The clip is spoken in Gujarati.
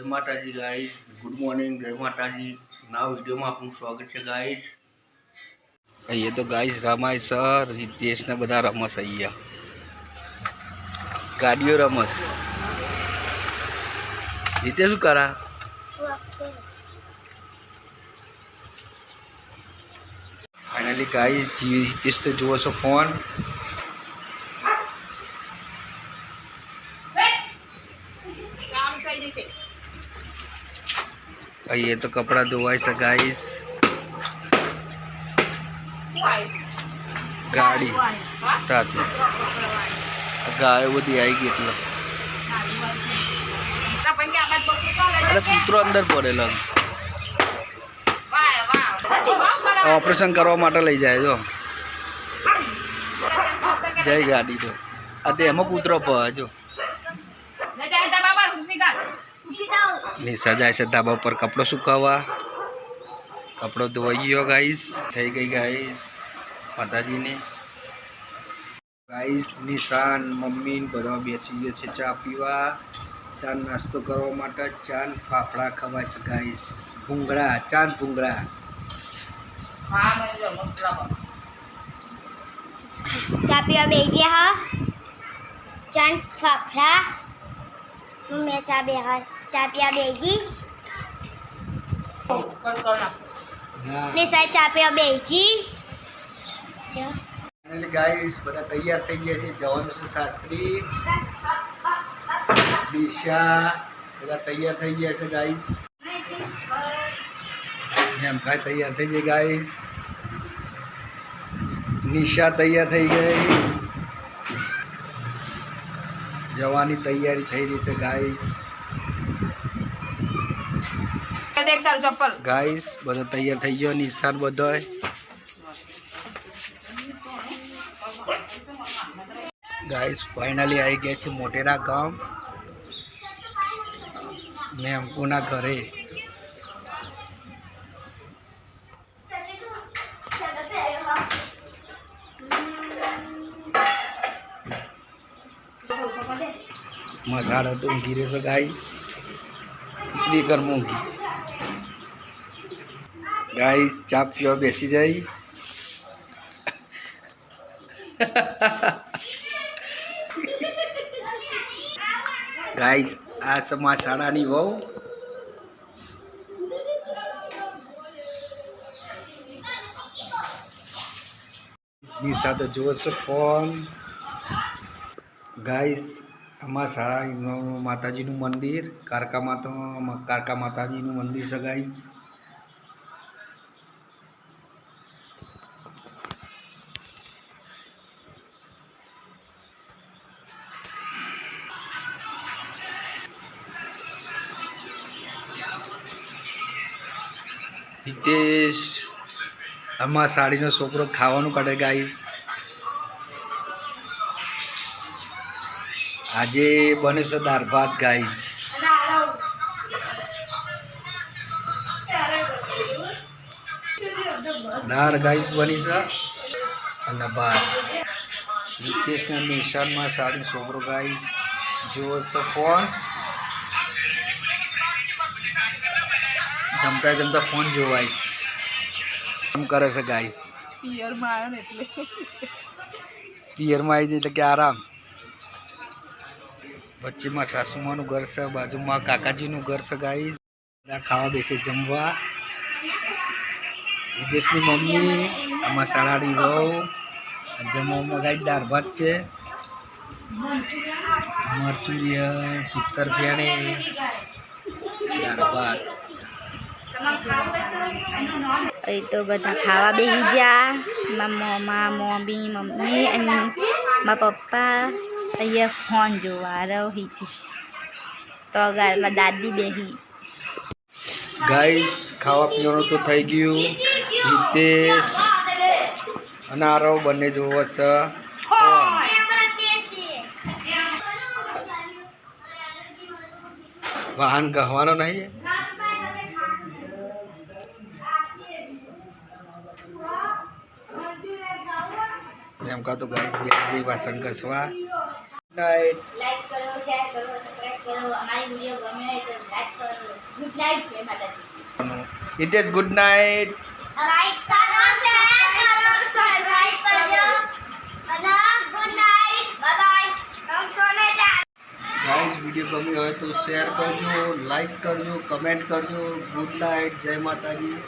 જય માતાજી ગાઈશ ગુડ મોર્નિંગ, જય માતાજી. ના વિડીયોમાં આપનું સ્વાગત છે ગાઈશ અહીંયા તો ગાઈશ રમાય સર રીતેશને બધા રમસ અહીંયા. ગાડીઓ રમસ. રીતે શું કરા? ફાઇનલી ગાઈશ રીતેશ તો જુઓ છો ફોન. અહીંયા તો કપડાં ધોવાઈ ગાઈસ ગાડી. રાતે ગાયો બધી આવી ગઈ એટલે. કૂતરો અંદર પડેલો. ઓપરેશન કરવા માટે લઈ જાય, જો. જય ગાડી તો તે એમાં કૂતરો પડે જો નિશા જાય છે ધાબા ઉપર કપડો સુકાવવા કપડો ધોવાઈ ગયો ગાઈસ થઈ ગઈ ગાઈસ માતાજીને. ગાઈસ નિશાન મમ્મી બધા બેસી ગયો છે ચા પીવા. ચા નાસ્તો કરવા માટે ચા ફાફડા ખવાય છે ગાઈસ ભૂંગળા ચા ભૂંગળા. ચા પીવા બે ગયા હા. ચાંદ ફાફડા. મેં ચા બે ચા પીવા બેસી. ને સાહેબ ચા પીવા બેસી. ગાઈસ બધા તૈયાર થઈ ગયા છે જવાનું છે શાસ્ત્રી, દિશા, બધા તૈયાર થઈ ગયા છે ગાઈસ એમ કાંઈ તૈયાર થઈ ગઈ ગાઈસ નિશા તૈયાર થઈ ગઈ. જવાની તૈયારી થઈ રહી છે ગાઈસ ગાઈસ બધો તૈયાર થઈ ગયો નિશાન બધો ગાઈસ ફાઇનલી આવી ગયા છે મોટેરા ગામ. મેમકુના ઘરે. મસાલો તો ઊંઘી રહેશો ગાઈસ. દીકર ઊંઘી. ગાઈસ, ચા પીવા બેસી જાય. ગાઈસ, આ સમા શાળાની વહુ. નિશા સાથે છો ફોન. ગાઈસ આમાં સારા માતાજીનું મંદિર, કારકા માતા કારકા માતાજીનું મંદિર છે ગાઈસ હિતેશ, આમાં સાડીનો છોકરો ખાવાનું કાઢે ગાઈસ આજે બને છે દાળ ભાત ગાઈસ. દાળ ગાઈસ બની છે અને ભાત. નિતેશના નિશાનમાં સાડી છોકરો ગાઈસ જુઓ છે ફોન? જમતા જમતા ફોન જોવાઈશ. એમ કરે છે ગાઈસ. પિયરમાં આવ્યો ને એટલે. પિયરમાં આવી જાય એટલે કે આરામ. વચ્ચેમાં સાસુમાનું ઘર છે, બાજુમાં કાકાજીનું ઘર છે ગાઈ બધા ખાવા બેસે, જમવા. વિદેશની મમ્મી, આમાં સલાડી, વહુ. જમવામાં ગાઈ દાળ ભાત છે. મરચુરિયન સિત્તર રૂપિયાની દાળ ભાત. અહીં તો બધા ખાવા બેસી ગયા. મારા મમ્મી મમ્મી, અને મારા પપ્પા. અહીંયા ફોન જોવા રહી હતી તો ગાયમાં દાદી બેસી ગાઈસ ખાવા પીવાનું તો થઈ ગયું હિતેશ અને આરવ બંને જોવો છે વાહન કહેવાનો નહીં એમ કહા તો ગાઈસ બે જઈ વાસણ ઘસવા નાઈટ લાઈક કરો શેર કરો સબસ્ક્રાઇબ કરો. અમારી વિડિયો ગમે હોય તો લાઈક કરો. ગુડ નાઇટ જય માતાજી. હિતેશ ગુડ નાઇટ લાઈક કરો શેર કરો સબસ્ક્રાઇબ કરો. અને ગુડ નાઇટ બાય બાય કમ સોને જા ગાઈસ વીડિયો ગમ્યો હોય તો શેર કરજો લાઈક કરજો કમેન્ટ કરજો. ગુડ નાઇટ જય માતાજી.